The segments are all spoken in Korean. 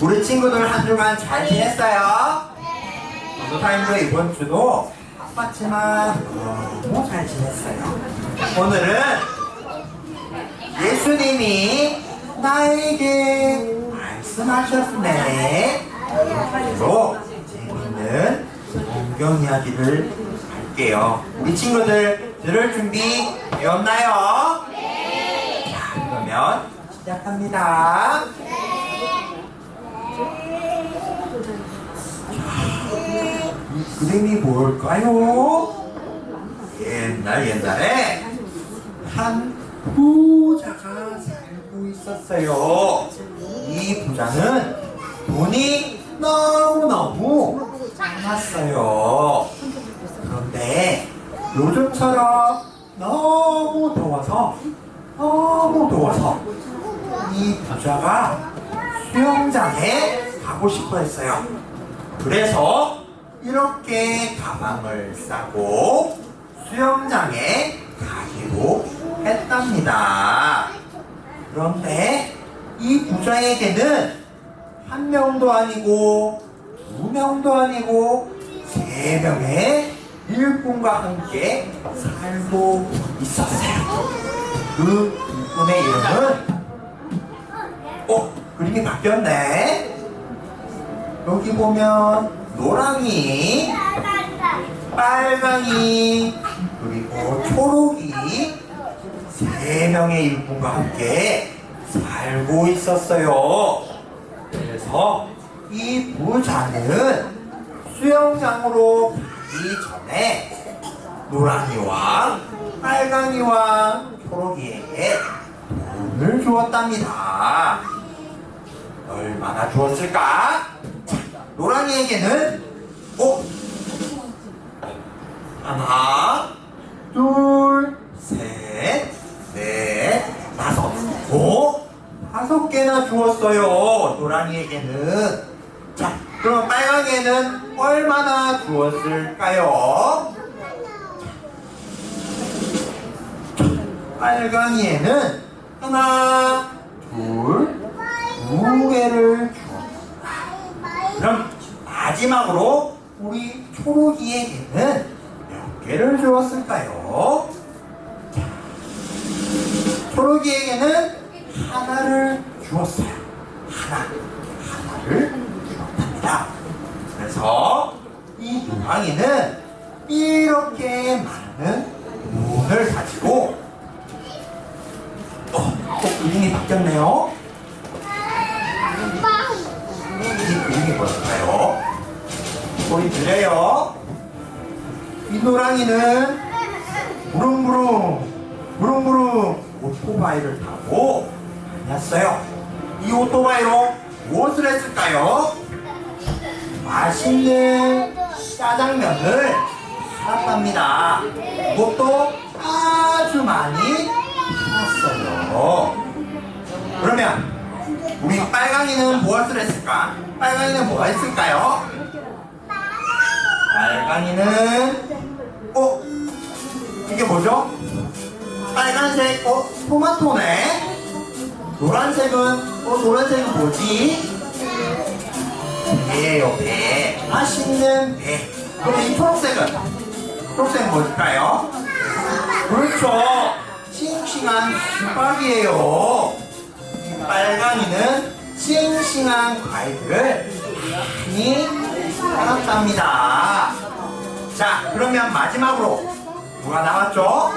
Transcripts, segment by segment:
우리 친구들 한 주간 잘 지냈어요? 전도사님도 이번 주도 바빴지만 너무 잘 지냈어요. 오늘은 예수님이 나에게 말씀하셨네. 로 재밌는 성경 이야기를 할게요. 우리 친구들 들을 준비 되었나요? 네. 자, 그러면 시작합니다. 그림이 뭘까요? 옛날 옛날에 한 부자가 살고 있었어요. 이 부자는 돈이 너무너무 많았어요. 그런데 요즘처럼 너무 더워서 너무 더워서 이 부자가 수영장에 가고 싶어 했어요. 그래서 이렇게 가방을 싸고 수영장에 가기로 했답니다. 그런데 이 부자에게는 한 명도 아니고 두 명도 아니고 세 명의 일꾼과 함께 살고 있었어요. 그 일꾼의 이름은 어? 그림이 바뀌었네. 여기 보면 노랑이, 빨강이, 그리고 초록이 세 명의 일꾼과 함께 살고 있었어요. 그래서 이 부자는 수영장으로 가기 전에 노랑이와 빨강이와 초록이에게 돈을 주었답니다. 얼마나 주었을까? 자, 노랑이에게는 어? 하나, 둘, 셋, 넷, 다섯. 오, 다섯 개나 주었어요. 노랑이에게는. 자, 그럼 빨강이에는 얼마나 주었을까요? 자, 빨강이에는 하나, 둘, 두 개를 마지막으로 우리 초록이에게는 몇 개를 주었을까요? 자, 초록이에게는 하나를 주었어요. 하나, 하나를 주었답니다. 그래서 이 노랑이는 이렇게 많은 돈을 가지고 어, 또 그림이 바뀌었네요. 이 그림이 뭘까요? 소리 들려요? 이 노랑이는 무릉무릉 무릉무릉 오토바이를 타고 다녔어요. 이 오토바이로 무엇을 했을까요? 맛있는 짜장면을 팔았답니다. 그것도 아주 많이 팔았어요. 그러면 우리 빨강이는 무엇을 했을까? 빨강이는 뭐가 했을까요? 빨강이는 어? 이게 뭐죠? 빨간색 어? 토마토네 노란색은 어? 노란색은 뭐지? 배예요 배 맛있는 배 그럼 이 초록색은? 초록색은 뭘까요? 그렇죠 싱싱한 수박이에요 빨강이는 싱싱한 과일을 많이 팔았답니다. 자, 그러면 마지막으로 누가 남았죠?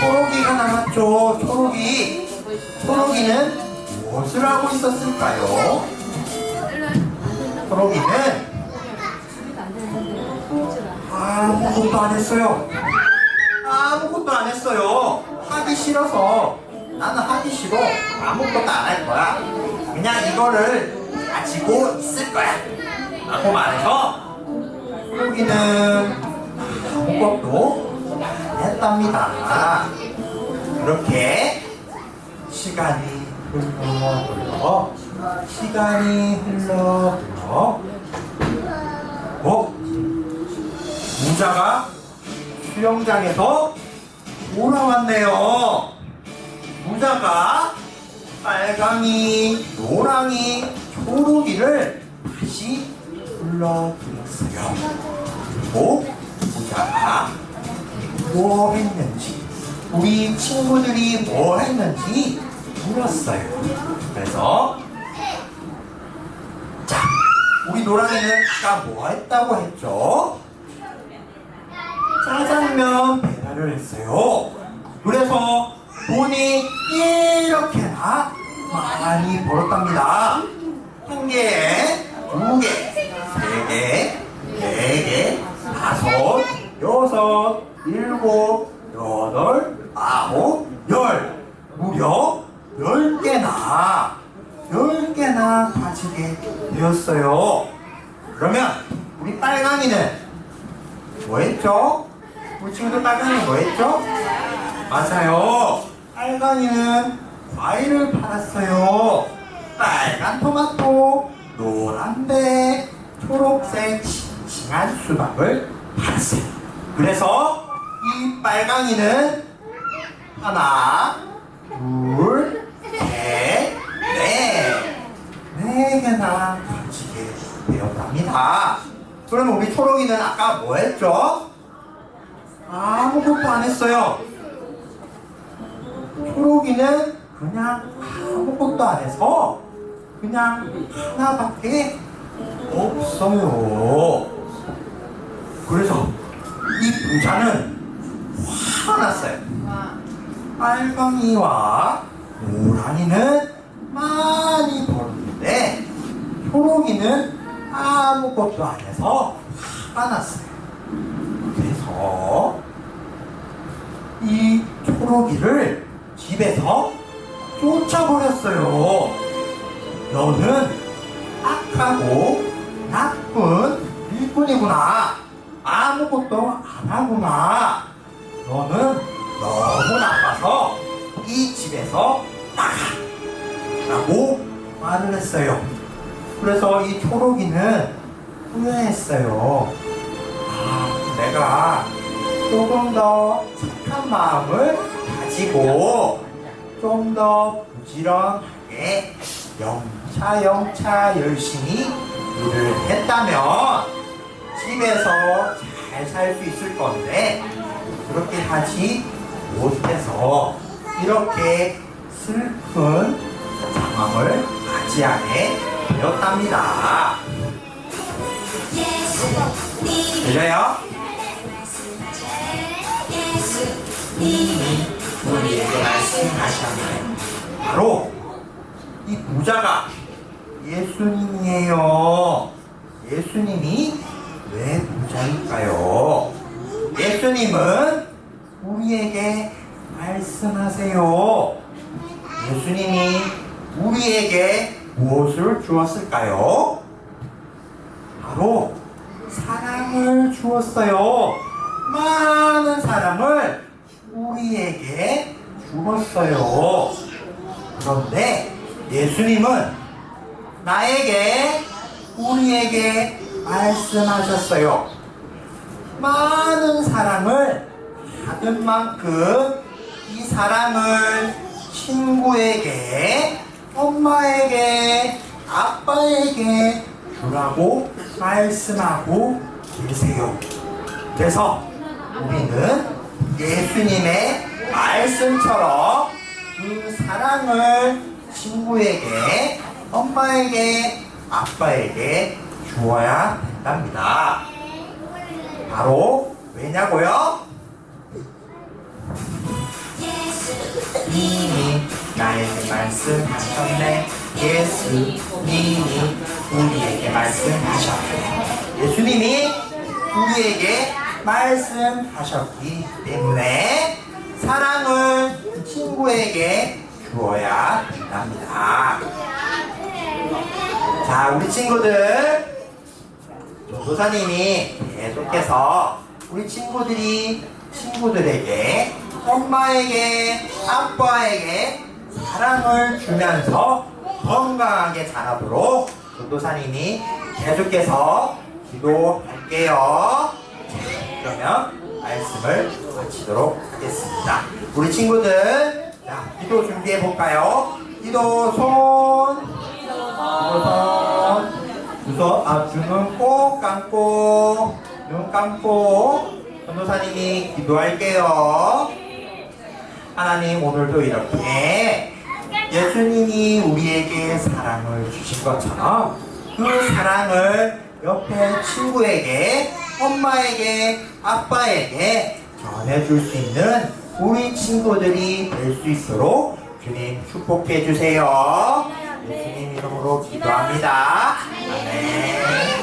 초록이가 남았죠. 초록이. 초록이는 무엇을 하고 있었을까요? 초록이는 아무것도 안 했어요. 아무것도 안 했어요. 하기 싫어서 나는 하기 싫어. 아무것도 안 할 거야. 그냥 이거를 가지고 있을 거야. 라고 말해서 여기는 안 했답니다. 그렇게 시간이 흘러 흘러 시간이 흘러 흘러 어? 부자가 수영장에서 돌아왔네요. 부자가 빨강이, 노랑이, 초록이를 불러드렸어요. 그리고 부자가 뭐 했는지, 우리 친구들이 뭐 했는지 물었어요. 그래서 자, 우리 노랑이는 뭐 했다고 했죠? 짜장면 배달을 했어요. 그래서 돈이 이렇게나 많이 벌었답니다. 한 개에 두 개, 세 개, 네 개, 다섯, 여섯, 일곱, 여덟, 아홉, 열. 무려 열 개나, 열 개나 가지게 되었어요. 그러면 우리 빨강이는 뭐 했죠? 우리 친구들 빨강이 뭐 했죠? 맞아요. 빨강이는 과일을 팔았어요. 빨간 토마토, 노란색, 초록색 싱싱한 수박을 팔았어요. 그래서 이 빨강이는 하나, 둘, 셋, 넷. 네 개나 가지게 되었답니다. 그럼 우리 초록이는 아까 뭐 했죠? 아무것도 안 했어요. 초록이는 그냥 아무것도 안 해서 그냥 하나밖에 없어요. 그래서 이 부자는 화가 났어요. 빨강이와 노랑이는 많이 벌었는데 초록이는 아무것도 안 해서 화가 났어요. 그래서 이 초록이를 집에서 쫓아버렸어요. 너는 악하고 나쁜 일꾼이구나. 아무것도 안 하구나. 너는 너무 나빠서 이 집에서 나가. 라고 말을 했어요. 그래서 이 초록이는 후회했어요. 아, 내가 조금 더 착한 마음을 가지고 좀 더 부지런하게 영차 영차 열심히 일을 했다면 집에서 잘 살 수 있을 건데 그렇게 하지 못해서 이렇게 슬픈 상황을 맞이하게 되었답니다. 들려요? 우리에게 말씀하셨네. 바로 이 부자가 예수님이에요. 예수님이 왜 부자일까요? 예수님은 우리에게 말씀하세요. 예수님이 우리에게 무엇을 주었을까요? 바로 사랑을 주었어요. 많은 사랑을 우리에게 주었어요. 그런데 예수님은 나에게, 우리에게 말씀하셨어요. 많은 사랑을 받은 만큼 이 사랑을 친구에게, 엄마에게, 아빠에게 주라고 말씀하고 계세요. 그래서 우리는 예수님의 말씀처럼 그 사랑을 친구에게, 엄마에게, 아빠에게 주어야 된답니다. 바로 왜냐고요? 이미 나에게 말씀하셨네. 예수님이 우리에게 말씀하셨네. 예수님이 우리에게 말씀하셨기 때문에 사랑을 친구에게 주어야 된답니다. 자, 우리 친구들, 조도사님이 계속해서 우리 친구들이 친구들에게 엄마에게 아빠에게 사랑을 주면서 건강하게 자라도록 조도사님이 계속해서 기도할게요. 그러면 말씀을 마치도록 하겠습니다. 우리 친구들, 자, 기도 준비해 볼까요? 기도 손. 기도 손. 두 손, 아, 두눈꼭 감고, 눈 감고, 전도사님이 기도할게요. 하나님, 오늘도 이렇게 예수님이 우리에게 사랑을 주신 것처럼 그 사랑을 옆에 친구에게, 엄마에게, 아빠에게 전해줄 수 있는 우리 친구들이 될 수 있도록 주님 축복해 주세요. 예수님 이름으로 기도합니다. 아멘.